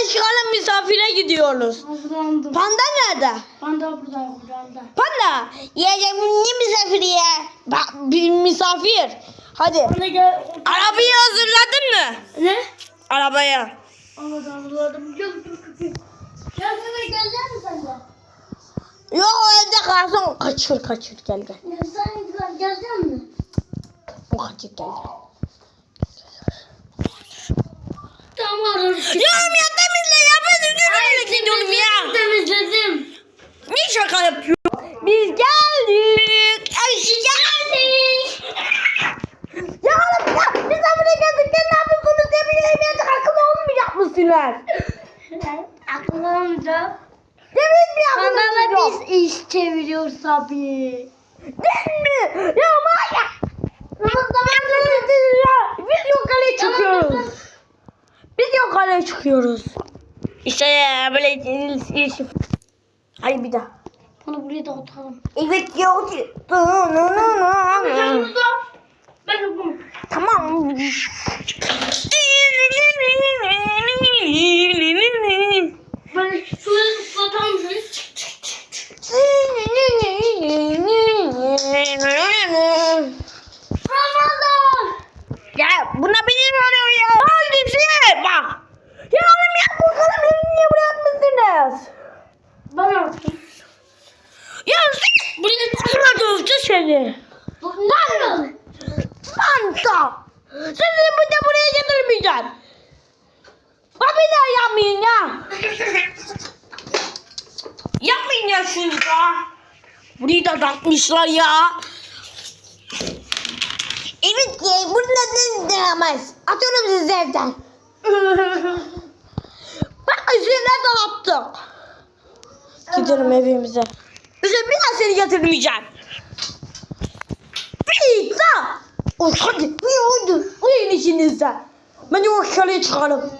Hadi çıkalım misafire gidiyoruz. Hazırlandım. Panda nerede? Ben de buradayım kucağımda. Panda. Yiyecek ne misafiri ya? Bak bir misafir. Hadi. Anne gel. Arabayı hazırladın mı? Ne? Arabayı. Da hazırladım. Gel dur köpek. Gel köpek gelecek misin sen de? Yok evde kalsın. Kaçır kaçır gel gel. Ya sen gelecek misin? O kaçır gel gel. Tamam. Ya ya temizle ya ben gidiyorum ya. Temizledim. Bir şaka yapıyor. Biz geldik. Ayşe geldik. Ya oğlum ya biz buraya geldik. Ne yapıyorsunuz? Ne bileyim. Akıllı olmayacak mısınız? Aklımda. Demin mi Kanala yapıyorsunuz? biz iş çeviriyoruz abi. Değil mi? Ya manyak. Biz yok kaleye çıkıyoruz. Biz yok kaleye çıkıyoruz. İşte ya böyle iş. Hayır bir daha. Bunu buraya da atalım. Evet yok. Ben de bunu. Tamam. Ben şurayı ıslatalım. Ramazan. Ya buna benim arıyor ya. Haldisi bak. Ya oğlum ya bakalım beni niye bırakmışsınız? Ben yaptım. Ya sen buraya çıkma seni. Lan. Manta. Sizi burada buraya getirmeyeceğim. Ha bir daha yapmayın ya. yapmayın ya şunu da. Burayı da takmışlar ya. Evet ya burada ne demez. Atıyorum sizi evden. Bak üzerine dağıttık. Gidelim evimize. Üzerine bir daha seni getirmeyeceğim. Pizza. O hadi. Uyuyun. Uyuyun işinizde. Ben de o şöyle çıkarım.